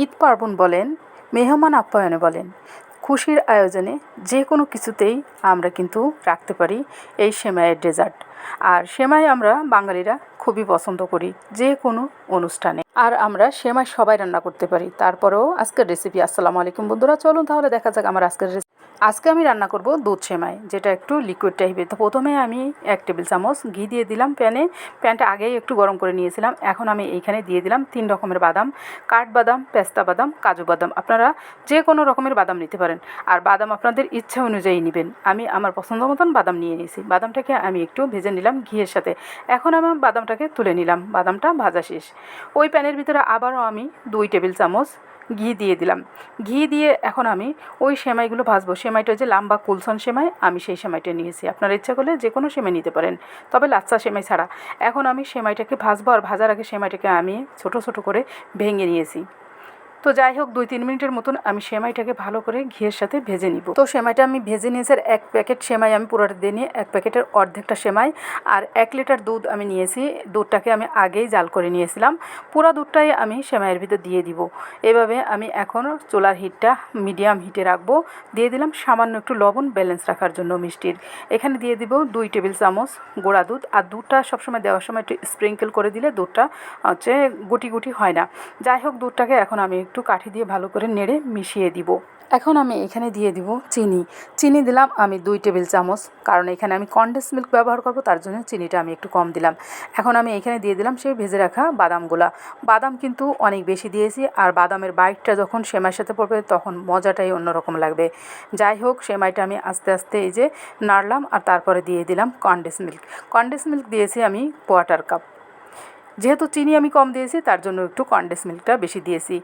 ঈদ পার্বণ বলেন, মেহমান আপ্যায়নে বলেন, খুশির আয়োজনে যে কোনো কিছুতেই আমরা কিন্তু রাখতে পারি এই সেমাইয়ের ডেজার্ট। আর সেমাই আমরা বাঙালিরা খুবই পছন্দ করি যে কোনো অনুষ্ঠানে। আর আমরা সেমাই সবাই রান্না করতে পারি। তারপরেও আজকের রেসিপি আসসালামু আলাইকুম বন্ধুরা, চলুন তাহলে দেখা যাক আমার আজকের আজকে আমি রান্না করব দুধ সেমাই, যেটা একটু লিকুইড টাইপের তো প্রথমে আমি এক টেবিল চামচ ঘি দিয়ে দিলাম প্যানে। প্যানটা আগেই একটু গরম করে নিয়েছিলাম। এখন আমি এইখানে দিয়ে দিলাম তিন রকমের বাদাম। কাঠবাদাম, পেস্তা বাদাম, কাজু বাদাম। আপনারা যে কোনো রকমের বাদাম নিতে পারেন। আর বাদাম আপনাদের ইচ্ছা অনুযায়ী নেবেন। আমি আমার পছন্দ মতন বাদাম নিয়ে নিয়েছি। বাদামটাকে আমি একটু ভেজে নিলাম ঘিয়ের সাথে। এখন আমার বাদামটাকে তুলে নিলাম। বাদামটা ভাজা শেষ। ওই প্যানের ভিতরে আবারও আমি দুই টেবিল চামচ ঘি দিয়ে দিলাম। ঘি দিয়ে এখন আমি ওই সেমাইগুলো ভাজবো। সেমাইটা যে লাম্বা কুলসন সেমাই, আমি সেই সেমাইটা নিয়েছি। আপনার ইচ্ছা করলে যে কোনো সেমাই নিতে পারেন, তবে লাচ্চা সেমাই ছাড়া। এখন আমি সেমাইটাকে ভাজবো আর ভাজার আগে সেমাইটাকে আমি ছোট ছোট করে ভেঙে নিয়েছি। তো যাই হোক, দুই, তিন মিনিটের মতন আমি সেমাইটাকে ভালো করে ঘিয়ের সাথে ভেজে নিব। তো সেমাইটা আমি ভেজে নিয়েছি এক প্যাকেট সেমাই আমি পুরোটা দিয়ে নিয়ে, এক প্যাকেটের অর্ধেকটা সেমাই আর এক লিটার দুধ আমি নিয়েছি। দুধটাকে আমি আগেই জাল করে নিয়েছিলাম। পুরো দুধটাই আমি সেমাইয়ের ভিতর দিয়ে দিব। এভাবে আমি এখন চুলার হিটটা মিডিয়াম হিটে রাখব। দিয়ে দিলাম সামান্য একটু লবণ, ব্যালেন্স রাখার জন্য মিষ্টির। এখানে দিয়ে দিব দুই টেবিল চামচ গোড়া দুধ। আর দুধটা সবসময় দেওয়ার সময় একটু স্প্রিঙ্কেল করে দিলে দুধটা হচ্ছে গুটি গুটি হয় না। যাই হোক, দুধটাকে এখন আমি একটু কাঠি দিয়ে ভালো করে নেড়ে মিশিয়ে দিব। এখন আমি এখানে দিয়ে দিব চিনি। চিনি দিলাম আমি দুই টেবিল চামচ, কারণ এখানে আমি কনডেন্স মিল্ক ব্যবহার করব, তার জন্য চিনিটা আমি একটু কম দিলাম। এখন আমি এখানে দিয়ে দিলাম সেই ভেজে রাখা বাদামগুলা। বাদাম কিন্তু অনেক বেশি দিয়েছি, আর বাদামের বাইটটা যখন সেমাইয়ের সাথে পড়বে তখন মজাটাই অন্যরকম লাগবে। যাই হোক, সেমাইটা আমি আস্তে আস্তে এই যে নাড়লাম, আর তারপরে দিয়ে দিলাম কনডেন্স মিল্ক কনডেন্স মিল্ক দিয়েছি আমি কোয়াটার কাপ যেহেতু চিনি আমি কম দিয়েছি, তার জন্য একটু কনডেন্স মিল্কটা বেশি দিয়েছি।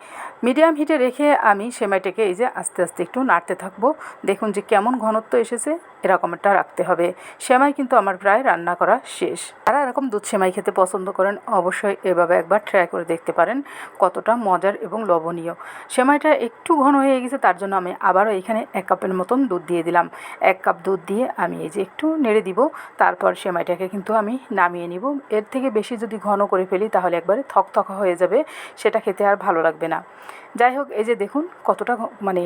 মিডিয়াম হিটে রেখে আমি সেমাইটাকে এই যে আস্তে আস্তে একটু নাড়তে থাকব। দেখুন যে কেমন ঘনত্ব এসেছে এরকমটা রাখতে হবে। সেমাই কিন্তু আমার প্রায় রান্না করা শেষ। যারা এরকম দুধ সেমাই খেতে পছন্দ করেন, অবশ্যই এভাবে একবার ট্রাই করে দেখতে পারেন কতটা মজার এবং লবণীয় সেমাইটা একটু ঘন হয়ে গেছে, তার জন্য আমি আবারও এখানে এক কাপের মতন দুধ দিয়ে দিলাম। এক কাপ দুধ দিয়ে আমি এই যে একটু নেড়ে দিব, তারপর সেমাইটাকে কিন্তু আমি নামিয়ে নিব। এর থেকে বেশি যদি ঘন করে ফেলি, তাহলে একবারে থকথকা হয়ে যাবে, সেটা খেতে আর ভালো লাগবে না। যাই হোক, এই যে দেখুন, কতটা মানে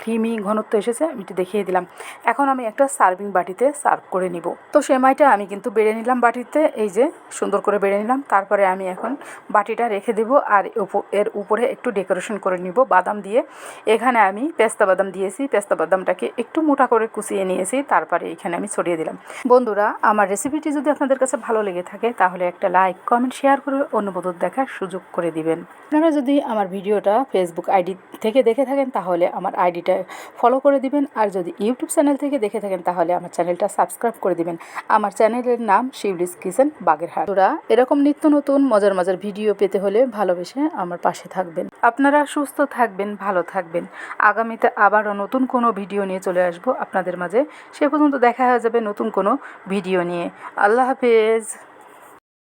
ক্রিমি ঘনত্ব এসেছে, আমি দেখিয়ে দিলাম। এখন আমি একটা সার্ভিং বাটিতে সার্ভ করে নিব। তো সেমাইটা আমি কিন্তু বেড়ে নিলাম বাটিতে, এই যে সুন্দর করে বেড়ে নিলাম। তারপরে আমি এখন বাটিটা রেখে দেব, আর এর উপরে একটু ডেকোরেশন করে নিব বাদাম দিয়ে। এখানে আমি পেস্তা বাদাম দিয়েছি, পেস্তা বাদামটাকে একটু মোটা করে কুচিয়ে নিয়েছি, তারপরে এখানে আমি ছড়িয়ে দিলাম। বন্ধুরা, আমার রেসিপিটি যদি আপনাদের কাছে ভালো লেগে থাকে, তাহলে একটা লাইক কমেন্ট শেয়ার করে অন্য বন্ধু দেখার সুযোগ করে দিবেন। আপনারা যদি আমার ভিডিওটা ফেসবুক আইডি থেকে দেখে থাকেন, তাহলে আমার আইডিটা ফলো করে দিবেন। আর যদি ইউটিউব চ্যানেল থেকে দেখে থাকেন, তাহলে আমার চ্যানেলটা সাবস্ক্রাইব করে দিবেন। আমার চ্যানেলের নাম শিবলিস কিচেন, বাগেরহাট। ওরা এরকম নিত্য নতুন, মজার মজার ভিডিও পেতে হলে ভালোবেসে আমার পাশে থাকবেন। আপনারা সুস্থ থাকবেন, ভালো থাকবেন। আগামীতে আবারও নতুন কোনো ভিডিও নিয়ে চলে আসব আপনাদের মাঝে। সে পর্যন্ত দেখা হয়ে যাবে নতুন কোনো ভিডিও নিয়ে। আল্লাহ হাফেজ।